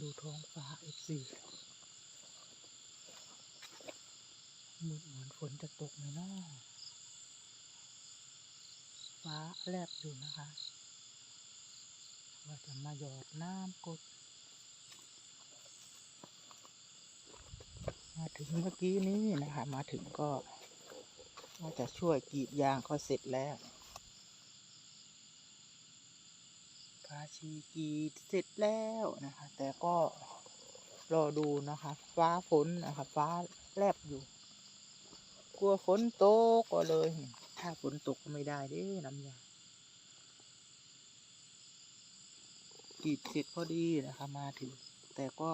ดูท้องฟ้าเอฟซีมืดเหมือนฝนจะตกเลยนะฟ้าแลบอยู่นะคะ ว่าจะมาหยอดน้ำกด มาถึงเมื่อกี้นี้นะคะ มาถึงก็ว่าจะช่วยกรีดยางก็เสร็จแล้วพาชีกีเสร็จแล้วนะคะ แต่ก็รอดูนะคะ ฟ้าฝนนะคะฟ้าแลบอยู่ กลัวฝนตกก็เลย ถ้าฝนตกก็ไม่ได้เด้น้ำยากีดเสร็จพอดีนะคะ มาถึง แต่ก็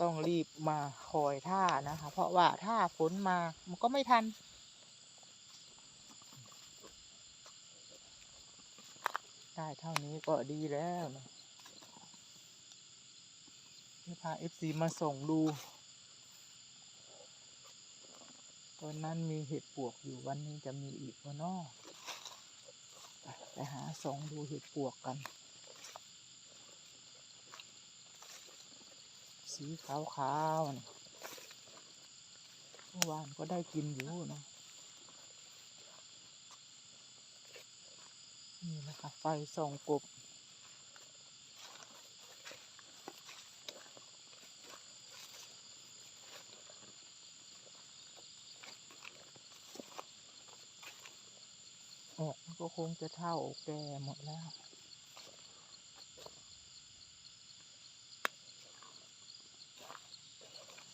ต้องรีบมาคอยท่านะคะ เพราะว่าถ้าฝนมามันก็ไม่ทัน ได้เท่านี้ก็ดีแล้วนะนี่พาเอฟซีมาส่งดูตอนนั้นมีเห็ดปวกอยู่วันนี้จะมีอีกวะเนาะไปหาส่องดูเห็ดปวกกัน สีขาวๆเมื่อวานก็ได้กินอยู่เนาะ นี่นะคะไฟส่องกบออกก็คงจะเท่าแก่หมดแล้ว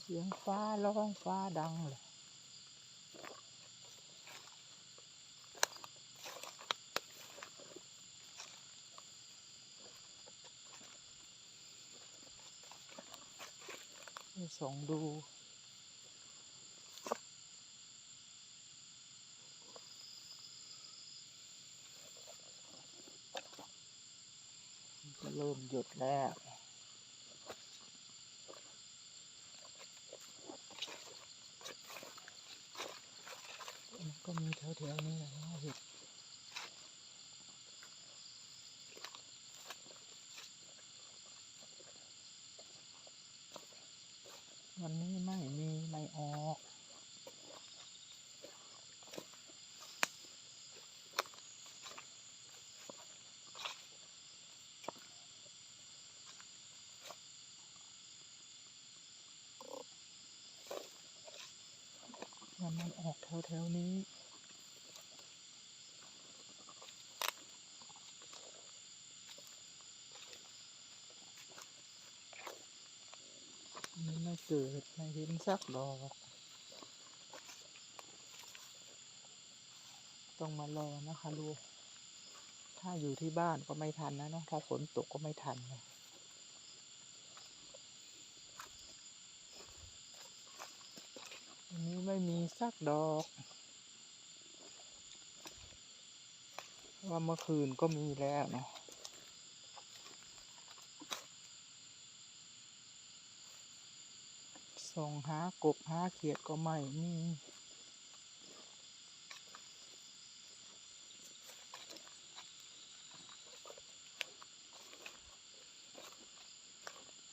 เสียงฟ้าร้องฟ้าดังเลย ส่องดูจะเริ่มหยุดแล้วก็มีแถวๆนี้แหละเนะเห็ด วันนี้ไม่มีไม่ออกมันมันออกแถวๆนี้ไม่เกิด สักดอก ต้องมารอนะคะลูก ถ้าอยู่ที่บ้านก็ไม่ทันนะเนาะ ถ้าฝนตกก็ไม่ทันเลยอันนี้ไม่มีสักดอกว่าเมื่อคืนก็มีแล้วเนาะ ส่องหากบหาเขียดก็ไม่มี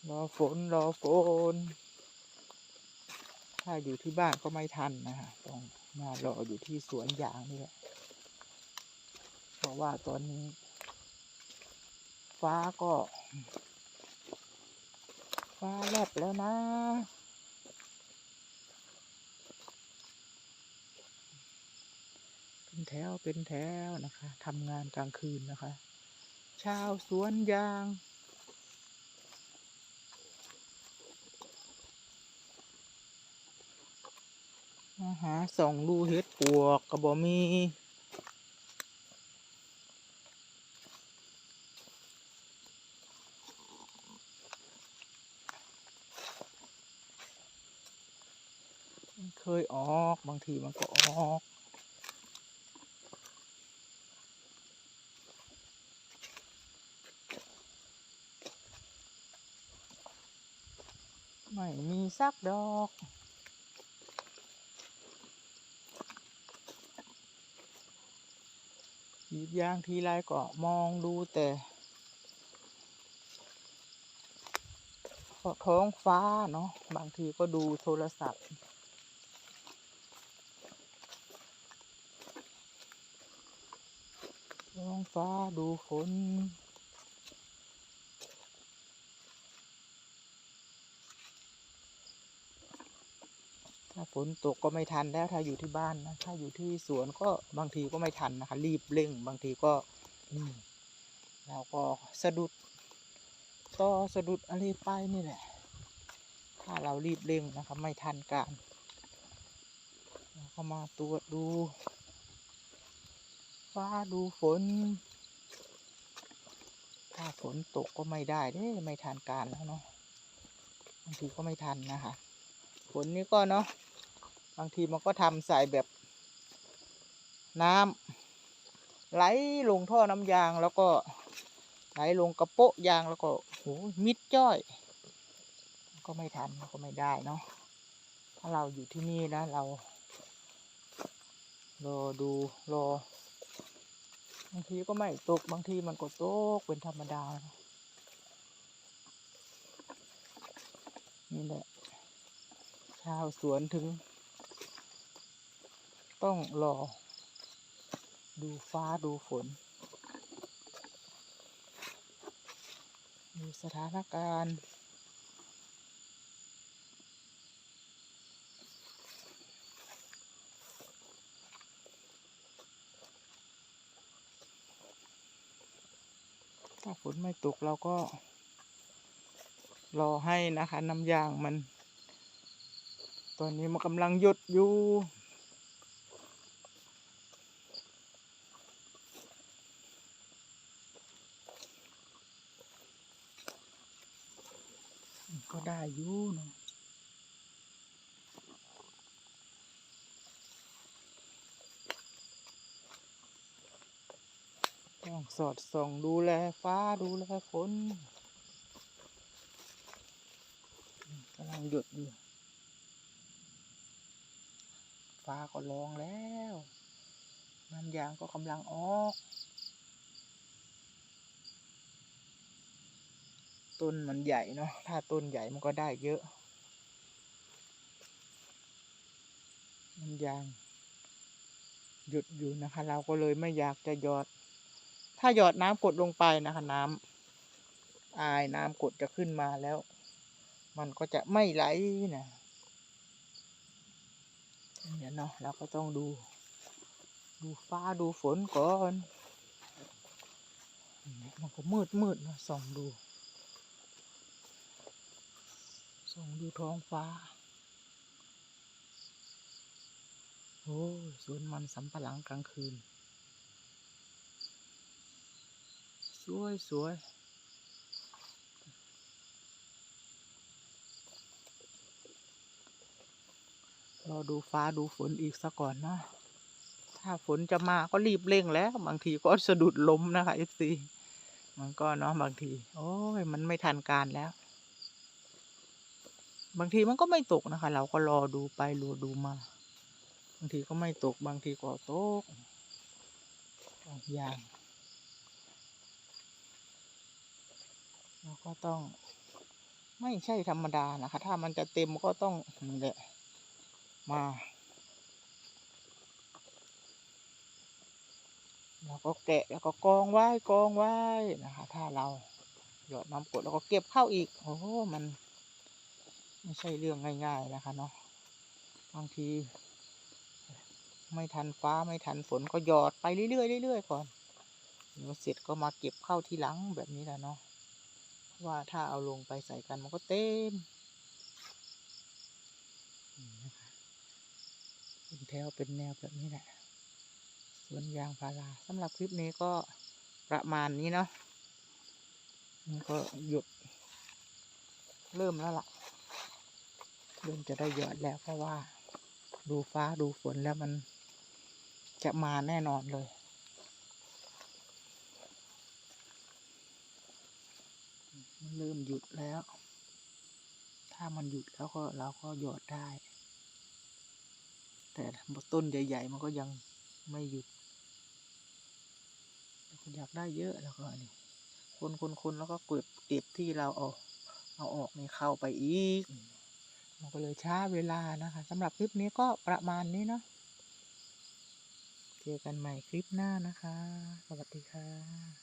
รอฝนรอฝน ถ้าอยู่ที่บ้านก็ไม่ทันนะคะต้องมารออยู่ที่สวนยางนี่แหละ เพราะว่าตอนนี้ ฟ้าก็ ฟ้าแลบแล้วนะ เป็นแถวเป็นแถวนะคะทำงานกลางคืนนะคะ ชาวสวนยางมาหาส่องดูเห็ดปวกกระบอมีเคยออกบางทีมันก็ออก ไม่มีสักดอกกรีดยางทีไรก็มองดูแต่ก็ท้องฟ้าเนาะบางทีก็ดูโทรศัพท์ท้องฟ้าดูฝน ถ้าฝนตกก็ไม่ทันแล้วถ้าอยู่ที่บ้านนะถ้าอยู่ที่สวนก็บางทีก็ไม่ทันนะคะ รีบเร่ง บางทีก็อืมเราก็สะดุดต่อสะดุดอะไรไปนี่แหละ ถ้าเรารีบเร่งนะคะไม่ทันการเราก็มาตรวจดู ฟ้าดูฝน ถ้าฝนตกก็ไม่ได้เด้ไม่ทันการแล้วเนาะบางทีก็ไม่ทันนะคะฝนนี้ก็เนาะ บางทีมันก็ทำใส่แบบน้ำไหลลงท่อน้ำยางแล้วก็ไหลลงกระโปะยางแล้วก็โหมิดจ้อย ก็ไม่ทันก็ไม่ได้เนาะถ้าเราอยู่ที่นี่นะเรารอดูรอบางทีก็ไม่ตกบางทีมันก็ตกเป็นธรรมดานะนี่แหละชาวสวนถึง ต้องรอ ดูฟ้าดูฝน ดูสถานการณ์ถ้าฝนไม่ตกเราก็ รอให้นะคะ น้ำยางมัน ตอนนี้มันกำลังหยดอยู่ ก็ได้อยู่เนาะต้องสอดส่องดูแลฟ้าดูแลฝนกำลังหยุดอยู่ ฟ้าก็ร้องแล้วน้ำยางก็กำลังออก ต้นมันใหญ่เนาะถ้าต้นใหญ่มันก็ได้เยอะน้ำยาง หยุดอยู่นะคะ เราก็เลยไม่อยากจะหยอด ถ้าหยอดน้ำกดลงไปนะคะน้ำอายน้ำกดจะขึ้นมาแล้ว มันก็จะไม่ไหลนะเนี่ยเนาะเราก็ต้องดู ดูฟ้าดูฝนก่อน มันก็มืดมืดนะส่องดู ส่องดูท้องฟ้า โอ้ยสวนมันสำปะหลังกลางคืน สวยสวยรอดูฟ้าดูฝนอีกสักก่อนเนาะถ้าฝนจะมาก็รีบเร่งแล้ว บางทีก็สะดุดล้มนะคะเอฟซีมันก็เนาะบางที โอ้ย มันไม่ทันการแล้ว บางทีมันก็ไม่ตกนะคะ เราก็รอดูไปรอดูมา บางทีก็ไม่ตกบางทีก็ตกอย่างเราก็ต้อง ไม่ใช่ธรรมดานะคะ ถ้ามันจะเต็มก็ต้องนี่แหละมาเราก็แกะแล้วก็กองไว้กองไว้นะคะ ถ้าเราหยอดน้ำกดแล้วก็เก็บเข้าอีก โอ้โหมัน ไม่ใช่เรื่องง่าย ๆ นะคะเนาะบางที ไม่ทันฟ้าไม่ทันฝนก็หยอดไปเรื่อยๆเรื่อยๆก่อนเดี๋ยวเสร็จก็มาเก็บเข้าทีหลังแบบนี้แหละเนาะเพราะว่าถ้าเอาลงไปใส่กันมันก็เต็มเป็นแถวเป็นแนวแบบนี้แหละสวนยางพาราสำหรับคลิปนี้ก็ประมาณนี้เนาะมันก็หยุดเริ่มแล้วล่ะ เริ่มจะได้หยอดแล้วเพราะว่า ดูฟ้าดูฝนแล้วมันจะมาแน่นอนเลย มันเริ่มหยุดแล้ว ถ้ามันหยุดแล้วก็เราก็หยอดได้ แต่ต้นใหญ่ ๆ มันก็ยังไม่หยุดอยากได้เยอะแล้วก็นี่คนคนคนแล้วก็เก็บเก็บที่เราเอาเอาออกนี่เข้าไปอีก มันก็เลยช้าเวลานะคะสำหรับคลิปนี้ก็ประมาณนี้เนาะเจอกันใหม่คลิปหน้านะคะ สวัสดีค่ะ